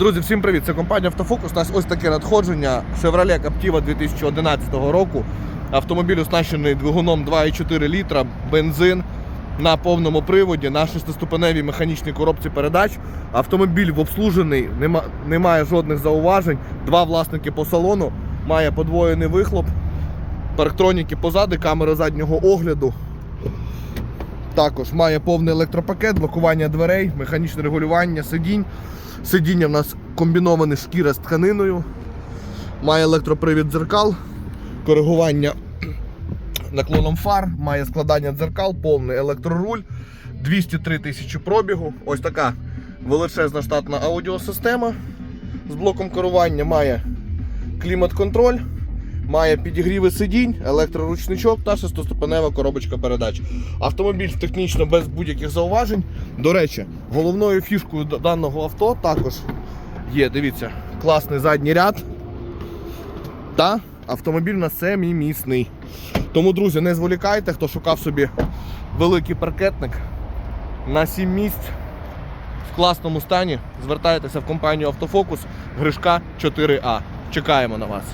Друзі, всім привіт! Це компанія Автофокус. У нас ось таке надходження Chevrolet Captiva 2011 року. Автомобіль оснащений двигуном 2,4 літра, бензин на повному приводі, на шестиступеневій механічній коробці передач. Автомобіль в обслужений, нема, немає жодних зауважень. Два власники по салону, має подвоєний вихлоп, парктроніки позади, камери заднього огляду. Також має повний електропакет, блокування дверей, механічне регулювання сидінь. Сидіння в нас комбіноване шкіра з тканиною. Має електропривід дзеркал, коригування наклоном фар, має складання дзеркал, повний електроруль, 203 тисячі пробігу. Ось така величезна штатна аудіосистема з блоком керування, має клімат-контроль, має підігріви сидінь, електроручничок та шестиступенева коробочка передач. Автомобіль технічно без будь-яких зауважень. До речі, головною фішкою даного авто також є, дивіться, класний задній ряд. Та автомобіль на семимісний. Тому, друзі, не зволікайте, хто шукав собі великий паркетник на 7 місць в класному стані. Звертайтеся в компанію Автофокус Гришка 4А. Чекаємо на вас.